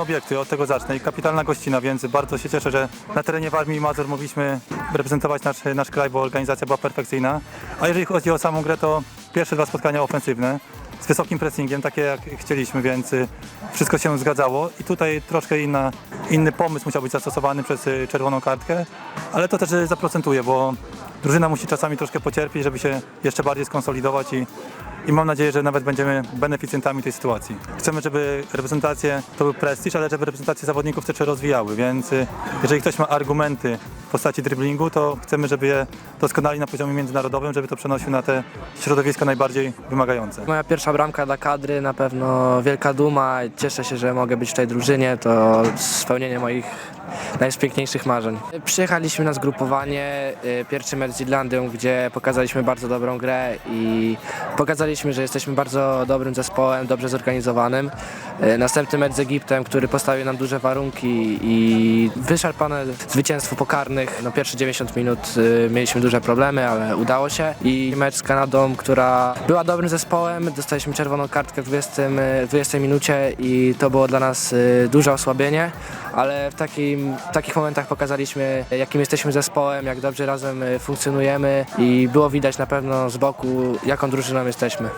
obiekty, od tego zacznę. I kapitalna gościna, więc bardzo się cieszę, że na terenie Warmii i Mazur mogliśmy reprezentować nasz, nasz kraj, bo organizacja była perfekcyjna. A jeżeli chodzi o samą grę, to pierwsze dwa spotkania ofensywne z wysokim pressingiem, takie jak chcieliśmy, więc y, wszystko się zgadzało. I tutaj troszkę inna, inny pomysł musiał być zastosowany przez y, czerwoną kartkę, ale to też y, zaprocentuje, bo drużyna musi czasami troszkę pocierpieć, żeby się jeszcze bardziej skonsolidować i, i mam nadzieję, że nawet będziemy beneficjentami tej sytuacji. Chcemy, żeby reprezentacje to był prestiż, ale żeby reprezentacje zawodników też się rozwijały, więc y, jeżeli ktoś ma argumenty w postaci driblingu, to chcemy, żeby je doskonali na poziomie międzynarodowym, żeby to przenosił na te środowiska najbardziej wymagające. Moja pierwsza bramka dla kadry, na pewno wielka duma. Cieszę się, że mogę być w tej drużynie. To spełnienie moich najpiękniejszych marzeń. Przyjechaliśmy na zgrupowanie, y, pierwszy mecz z Irlandią, gdzie pokazaliśmy bardzo dobrą grę i pokazaliśmy, że jesteśmy bardzo dobrym zespołem, dobrze zorganizowanym. Y, Następny mecz z Egiptem, który postawił nam duże warunki i wyszarpane zwycięstwo pokarnych. No pierwsze 90 minut y, mieliśmy duże problemy, ale udało się. I mecz z Kanadą, która była dobrym zespołem, dostaliśmy czerwoną kartkę w 20, y, 20 minucie i to było dla nas duże osłabienie, ale w, takim, w takich momentach pokazaliśmy, jakim jesteśmy zespołem, jak dobrze razem funkcjonujemy i było widać na pewno z boku, jaką drużyną jesteśmy.